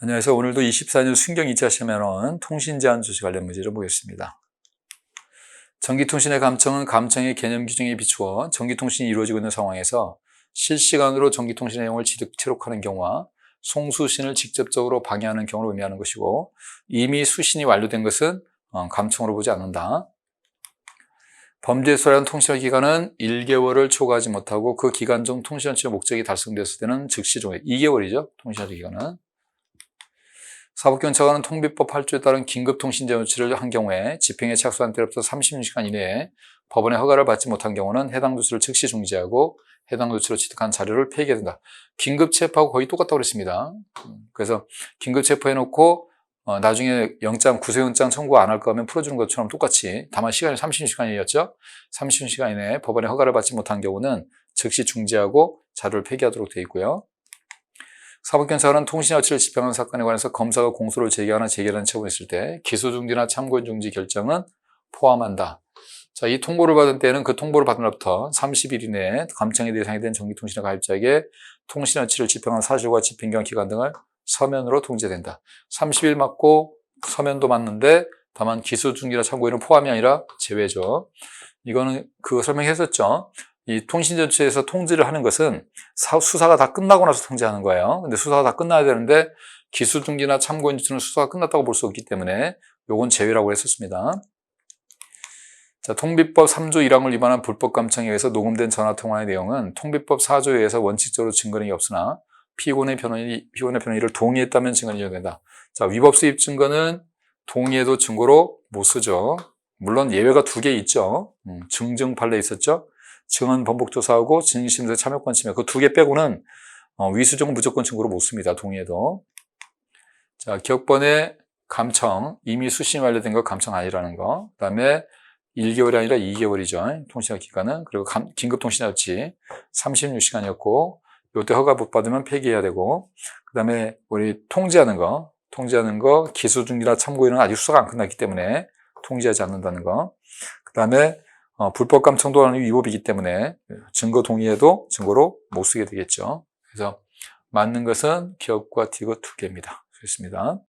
안녕하세요. 오늘도 24년 순경 2차 시험에 나온 통신 제한 조치 관련 문제를 보겠습니다. 전기통신의 감청은 감청의 개념 규정에 비추어 전기통신이 이루어지고 있는 상황에서 실시간으로 전기통신 내용을 기록하는 경우와 송수신을 직접적으로 방해하는 경우를 의미하는 것이고 이미 수신이 완료된 것은 어, 감청으로 보지 않는다. 범죄에 소란 통신할 기간은 1개월을 초과하지 못하고 그 기간 중 통신원치의 목적이 달성됐을 때는 즉시 종료. 2개월이죠. 통신할 기간은. 사법경찰관은 통비법 8조에 따른 긴급통신제 조치를 한 경우에 집행에 착수한 때로부터 30시간 이내에 법원의 허가를 받지 못한 경우는 해당 조치를 즉시 중지하고 해당 조치로 취득한 자료를 폐기해야 된다. 긴급 체포하고 거의 똑같다고 그랬습니다. 그래서 긴급 체포해놓고 어, 나중에 영장, 구속영장 청구 안 할 거면 풀어주는 것처럼 똑같이 다만 시간이 30시간이었죠. 30시간 이내에 법원의 허가를 받지 못한 경우는 즉시 중지하고 자료를 폐기하도록 되어 있고요. 사법경찰은 통신 여치를 집행하는 사건에 관해서 검사가 공소를 제기하는 처분이 있을 때 기소 중지나 참고 중지 결정은 포함한다. 자, 이 통보를 받은 때는 그 통보를 받은 날부터 30일 이내에 감청의 대상이 된 전기통신의 가입자에게 통신 여치를 집행한 사실과 집행기간 기간 등을 서면으로 통지된다. 30일 맞고 서면도 맞는데 다만 기소 중지나 참고에는 포함이 아니라 제외죠. 이거는 그거 설명했었죠. 이 통신전체에서 통지를 하는 것은 수사가 다 끝나고 나서 통지하는 거예요. 근데 수사가 다 끝나야 되는데 기수 중지나 참고인 지는 수사가 끝났다고 볼 수 없기 때문에 요건 제외라고 했었습니다. 자, 통비법 3조 1항을 위반한 불법 감청에 의해서 녹음된 전화 통화의 내용은 통비법 4조에 의해서 원칙적으로 증거능이 없으나 피고의 변호인, 피고의 변호인을 동의했다면 증거는 인정된다. 자, 위법 수입 증거는 동의해도 증거로 못 쓰죠. 물론 예외가 두 개 있죠. 음, 증증 판례 있었죠. 증언 번복 조사하고 증인심사 참여권 침해 그 두 개 빼고는 어, 위수정은 무조건 증거로 못 씁니다. 동의해도. 자, 기억번의 감청, 이미 수신 완료된 거 감청 아니라는 거. 그 다음에 1개월이 아니라 2개월이죠. 통신화 기간은. 그리고 긴급통신화치 36시간이었고, 요때 허가 못 받으면 폐기해야 되고, 그 다음에 우리 통지하는 거, 통지하는 거, 기수 중이나 참고인은 아직 수사가 안 끝났기 때문에 통지하지 않는다는 거. 그 다음에 어, 불법 감 청도 하는 위법이기 때문에 증거 동의해도 증거로 못 쓰게 되겠죠. 그래서 맞는 것은 기업과 티고 두 개입니다. 좋습니다.